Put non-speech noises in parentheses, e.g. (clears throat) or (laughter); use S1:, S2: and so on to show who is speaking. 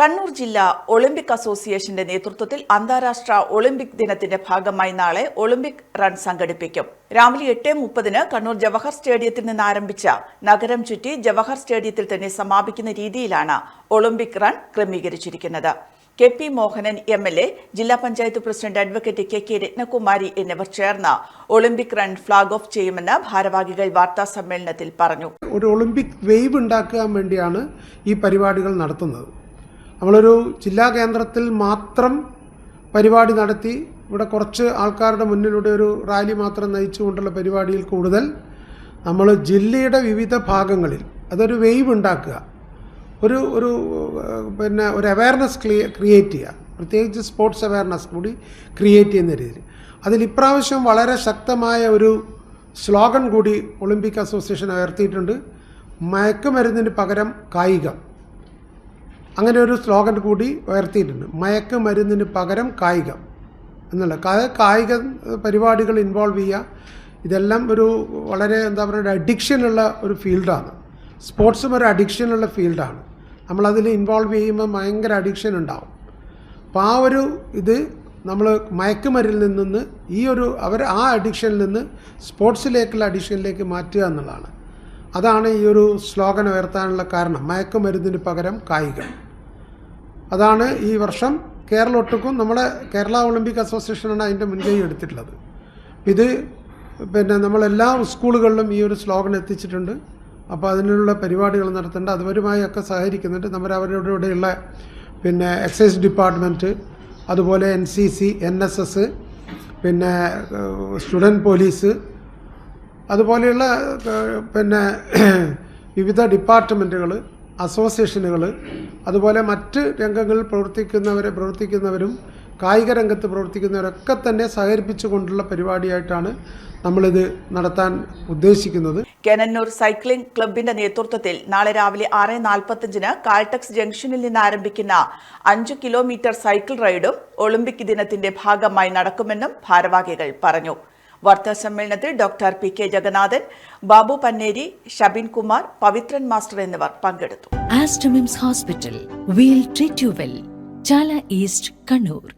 S1: കണ്ണൂർ ജില്ലാ ഒളിമ്പിക് അസോസിയേഷന്റെ നേതൃത്വത്തിൽ അന്താരാഷ്ട്ര ഒളിമ്പിക് ദിനത്തിന്റെ ഭാഗമായി നാളെ ഒളിമ്പിക് റൺ സംഘടിപ്പിക്കും. രാവിലെ എട്ട് മുപ്പതിന് കണ്ണൂർ ജവഹർ സ്റ്റേഡിയത്തിൽ നിന്ന് ആരംഭിച്ച നഗരം ചുറ്റി ജവഹർ സ്റ്റേഡിയത്തിൽ തന്നെ സമാപിക്കുന്ന രീതിയിലാണ് ഒളിമ്പിക് റൺ ക്രമീകരിച്ചിരിക്കുന്നത്. K P Mohanan M L A ജില്ലാ panchayat president advocate K K Ratnakumari എന്നിവർ ചേർന്ന് ഒളിമ്പിക് റൺ ഫ്ളാഗ് ഓഫ് ചെയ്യുമെന്ന് ഭാരവാഹികൾ വാർത്താ സമ്മേളനത്തിൽ പറഞ്ഞു.
S2: ഒരു ഒളിമ്പിക് വേവ് ഉണ്ടാക്കാൻ വേണ്ടിയാണ് ഈ പരിപാടികൾ നടത്തുന്നത്. നമ്മളൊരു ജില്ലാ കേന്ദ്രത്തിൽ മാത്രം പരിപാടി നടത്തി ഇവിടെ കുറച്ച് ആൾക്കാരുടെ മുന്നിലൂടെ ഒരു റാലി മാത്രം നയിച്ചുകൊണ്ടുള്ള പരിപാടിയിൽ കൂടുതൽ നമ്മൾ ജില്ലയുടെ വിവിധ ഭാഗങ്ങളിൽ അതൊരു വെയ്വ് ഉണ്ടാക്കുക. ഒരു ഒരു പിന്നെ ഒരു അവയർനെസ് ക്രിയേറ്റ് ചെയ്യുക. പ്രത്യേകിച്ച് സ്പോർട്സ് അവയർനെസ് കൂടി ക്രിയേറ്റ് ചെയ്യുന്ന രീതിയിൽ. അതിൽ ഇപ്രാവശ്യം വളരെ ശക്തമായ ഒരു സ്ലോഗൻ കൂടി ഒളിമ്പിക് അസോസിയേഷൻ ഉയർത്തിയിട്ടുണ്ട് മയക്കുമരുന്നിന് പകരം കായികം. അങ്ങനെ ഒരു സ്ലോഗൻ കൂടി ഉയർത്തിയിട്ടുണ്ട്. മയക്കുമരുന്നിന് പകരം കായികം എന്നുള്ള. കായിക പരിപാടികൾ ഇൻവോൾവ് ചെയ്യുക. ഇതെല്ലാം ഒരു വളരെ എന്താ പറയുക അഡിക്ഷനുള്ള ഒരു ഫീൽഡാണ് സ്പോർട്സും ഒരു അഡിക്ഷനുള്ള ഫീൽഡാണ് നമ്മളതിൽ ഇൻവോൾവ് ചെയ്യുമ്പോൾ ഭയങ്കര അഡിക്ഷൻ ഉണ്ടാവും. അപ്പോൾ ആ ഒരു ഇത് നമ്മൾ മയക്കുമരിൽ നിന്ന് ഈ ഒരു അവർ ആ അഡിക്ഷനിൽ നിന്ന് സ്പോർട്സിലേക്കുള്ള അഡിക്ഷനിലേക്ക് മാറ്റുക എന്നുള്ളതാണ്. അതാണ് ഈ ഒരു സ്ലോഗൻ ഉയർത്താനുള്ള കാരണം. മയക്കുമരുന്നിന് പകരം കായികം. അതാണ് ഈ വർഷം കേരള ഒട്ടുക്കും. നമ്മുടെ കേരള ഒളിമ്പിക് അസോസിയേഷനാണ് അതിന്റെ മുൻകൈ എടുത്തിട്ടുള്ളത്. ഇത് പിന്നെ നമ്മളെല്ലാ സ്കൂളുകളിലും ഈ ഒരു സ്ലോഗൻ എത്തിച്ചിട്ടുണ്ട്. അപ്പോൾ അതിനുള്ള പരിപാടികൾ നടത്തേണ്ട അതുവരുമായി ഒക്കെ സഹകരിക്കുന്നുണ്ട്. നമ്മൾ അവരുടെ കൂടെയുള്ള പിന്നെ എക്സൈസ് ഡിപ്പാർട്ട്മെന്റ് അതുപോലെ N C C N S S പിന്നെ സ്റ്റുഡന്റ് പോലീസ് അതുപോലെയുള്ള പിന്നെ (clears throat) വിവിധ ഡിപ്പാർട്ട്മെന്റുകൾ അസോസിയേഷനുകൾ അതുപോലെ മറ്റ് രംഗങ്ങളിൽ പ്രവർത്തിക്കുന്നവരെ പ്രവർത്തിക്കുന്നവരും കായിക രംഗത്ത് പ്രവർത്തിക്കുന്നവരൊക്കെ തന്നെ സഹകരിപ്പിച്ചുകൊണ്ടുള്ള പരിപാടിയായിട്ടാണ് നമ്മളിത് നടത്താൻ ഉദ്ദേശിക്കുന്നത്.
S1: കെനന്നൂർ സൈക്ലിംഗ് ക്ലബിന്റെ നേതൃത്വത്തിൽ നാളെ രാവിലെ ആറ് നാൽപ്പത്തഞ്ചിന് കാൽടെക്സ് ജംഗ്ഷനിൽ നിന്ന് ആരംഭിക്കുന്ന അഞ്ച് കിലോമീറ്റർ സൈക്കിൾ റൈഡും ഒളിമ്പിക് ദിനത്തിന്റെ ഭാഗമായി നടക്കുമെന്നും ഭാരവാഹികൾ പറഞ്ഞു. സമ്മേളനത്തിൽ doctor P K Jagannathan Babu Panneri Shabin Kumar Pavithran master എന്നിവർ പങ്കെടുത്തു
S3: Aster MIMS hospital we'll treat you well Chala east Kannur.